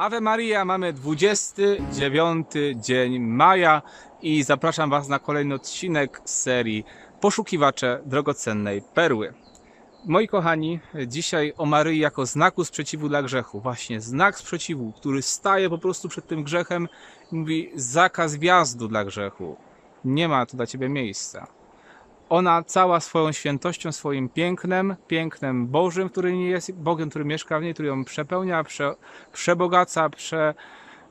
Ave Maria, mamy 29 dzień maja i zapraszam Was na kolejny odcinek z serii Poszukiwacze drogocennej perły. Moi kochani, dzisiaj o Maryi jako znaku sprzeciwu dla grzechu. Właśnie znak sprzeciwu, który staje po prostu przed tym grzechem i mówi zakaz wjazdu dla grzechu. Nie ma tu dla Ciebie miejsca. Ona cała swoją świętością, swoim pięknem, pięknem Bożym, który nie jest Bogiem, który mieszka w niej, który ją przepełnia, prze, przebogaca, prze,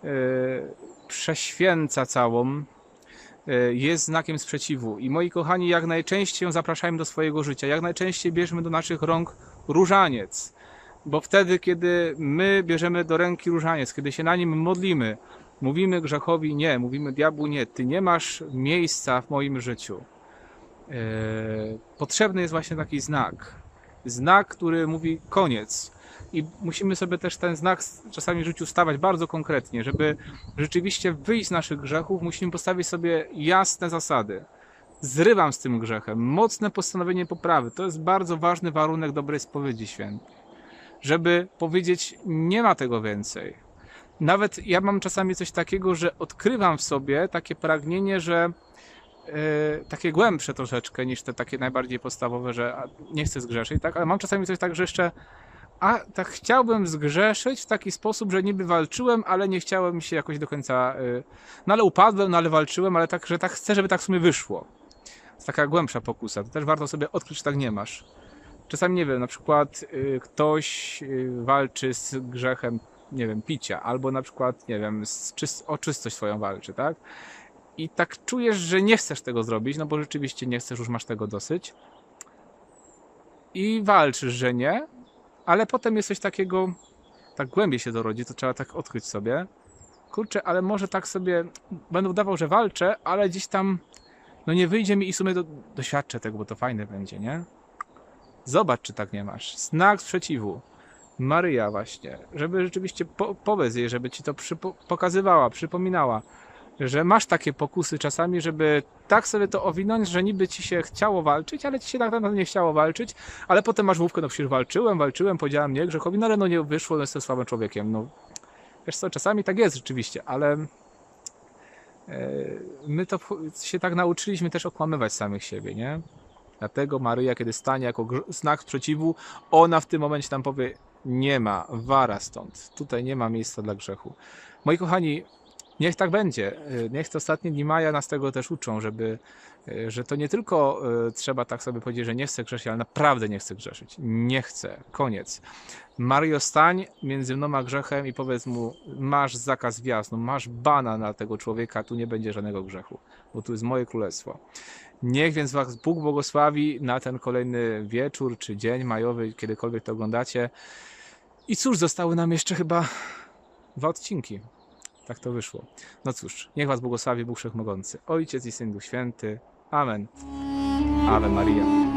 yy, prześwięca całą, yy, jest znakiem sprzeciwu. I moi kochani, jak najczęściej ją zapraszajmy do swojego życia, jak najczęściej bierzmy do naszych rąk różaniec. Bo wtedy, kiedy my bierzemy do ręki różaniec, kiedy się na nim modlimy, mówimy grzechowi nie, mówimy diabłu nie, ty nie masz miejsca w moim życiu. Yy, potrzebny jest właśnie taki znak. Znak, który mówi koniec. I musimy sobie też ten znak czasami w życiu stawać bardzo konkretnie, żeby rzeczywiście wyjść z naszych grzechów, musimy postawić sobie jasne zasady. Zrywam z tym grzechem. Mocne postanowienie poprawy. To jest bardzo ważny warunek dobrej spowiedzi świętej. Żeby powiedzieć, nie ma tego więcej. Nawet ja mam czasami coś takiego, że odkrywam w sobie takie pragnienie, że e, takie głębsze troszeczkę niż te takie najbardziej podstawowe, że nie chcę zgrzeszyć, tak? Ale mam czasami coś tak, że jeszcze a tak chciałbym zgrzeszyć w taki sposób, że niby walczyłem, ale nie chciałem się jakoś do końca. e, No ale upadłem, no ale walczyłem, ale tak, że tak chcę, żeby tak w sumie wyszło. To jest taka głębsza pokusa. To też warto sobie odkryć, że tak nie masz. Czasami nie wiem, na przykład y, ktoś y, walczy z grzechem, nie wiem, picia, albo na przykład, nie wiem, z czyst- o czystość swoją walczy, tak? I tak czujesz, że nie chcesz tego zrobić, no bo rzeczywiście nie chcesz, już masz tego dosyć. I walczysz, że nie, ale potem jest coś takiego, tak głębiej się dorodzi, to trzeba tak odkryć sobie. Kurczę, ale może tak sobie będę udawał, że walczę, ale gdzieś tam, no nie wyjdzie mi i w sumie do, doświadczę tego, bo to fajne będzie, nie? Zobacz, czy tak nie masz. Znak sprzeciwu. Maryja właśnie, żeby rzeczywiście po, powiedz jej, żeby ci to przypo- pokazywała, przypominała, że masz takie pokusy czasami, żeby tak sobie to owinąć, że niby ci się chciało walczyć, ale ci się tak naprawdę nie chciało walczyć, ale potem masz główkę, no przecież walczyłem, walczyłem, powiedziałem nie grzechowi, no ale no nie wyszło, no jestem słabym człowiekiem, no. Wiesz co, czasami tak jest rzeczywiście, ale e, my to się tak nauczyliśmy też okłamywać samych siebie, nie? Dlatego Maryja, kiedy stanie jako znak sprzeciwu, ona w tym momencie tam powie: Nie ma, wara stąd. Tutaj nie ma miejsca dla grzechu. Moi kochani, niech tak będzie. Y, Niech te ostatnie dni maja nas tego też uczą, żeby, y, że to nie tylko y, trzeba tak sobie powiedzieć, że nie chcę grzeszyć, ale naprawdę nie chcę grzeszyć. Nie chcę. Koniec. Mario, stań między mną a grzechem i powiedz mu: Masz zakaz wjazdu, masz bana na tego człowieka, tu nie będzie żadnego grzechu, bo tu jest moje królestwo. Niech więc Was Bóg błogosławi na ten kolejny wieczór czy dzień majowy, kiedykolwiek to oglądacie. I cóż, zostały nam jeszcze chyba dwa odcinki. Tak to wyszło. No cóż, niech Was błogosławi Bóg Wszechmogący, Ojciec i Syn Duch Święty. Amen. Ave Maria.